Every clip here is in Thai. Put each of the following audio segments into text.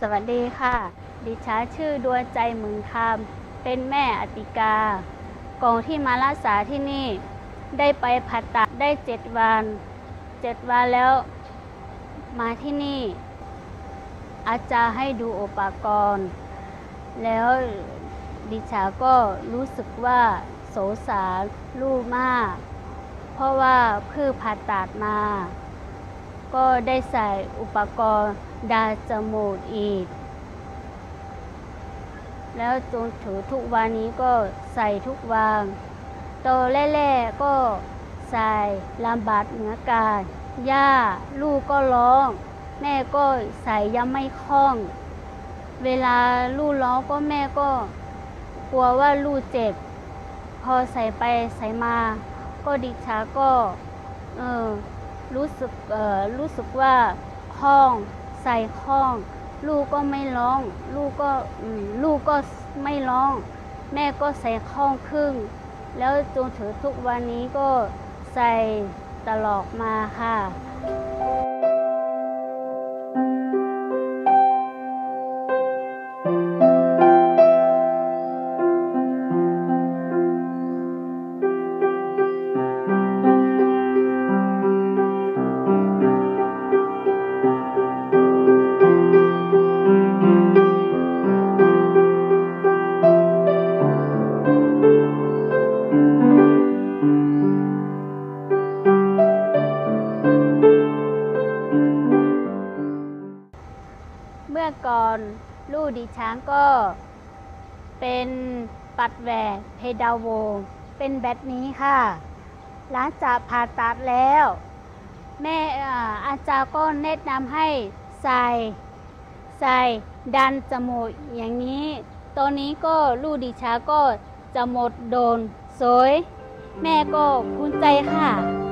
สวัสดีค่ะ ดิฉันชื่อดวงใจหมึงคำเป็นแม่อติกา ก่อนที่มารักษาที่นี่ ได้ไปผัดตัดได้เจ็ดวันเจ็ดวันแล้ว มาที่นี่ อาจารย์ให้ดูอุปกรณ์ แล้วดิฉันก็รู้สึกว่าสงสารลูกมาก เพราะว่าเพิ่งผ่าตัดมา ก็ได้ใส่อุปกรณ์ ดาจมูกอีก แล้วจนถึงทุกวันนี้ก็ใส่ทุกวันโตแรกๆก็ใส่ลำบากเหมือกันย่าลูกก็ร้อง แม่ก็ใส่ยังไม่คล่อง เวลาลูกร้องก็แม่ก็ กลัวว่าลูกเจ็บ พอใส่ไปใส่มา ก็ดิฉันก็เออรู้สึกเออรู้สึกว่าคล่อง ใส่คล้อง ลูกก็ไม่ร้อง ลูกก็ลูกก็ไม่ร้อง แม่ก็ใส่คล้องครึ่ง แล้วจนถึงทุกวันนี้ก็ใส่ตลอดมาค่ะ เมื่อก่อนลูกดิฉันก็เป็นปัดแหวกเพดานโวง เป็นแบบนี้ค่ะ หลังจากผ่าตัดแล้ว แม่อาจารย์ก็แนะนำให้ใส่ใส่ดันจมูกอย่างนี้ ตอนนี้ก็ลูกดิฉันก็จะหมดโดนสวย แม่ก็ภูมิใจค่ะ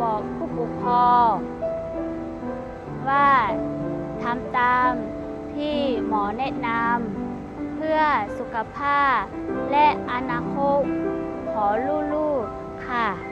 บอกผู้ปกครองว่าทำตามที่หมอแนะนำเพื่อสุขภาพและอนาคตของลูกๆค่ะ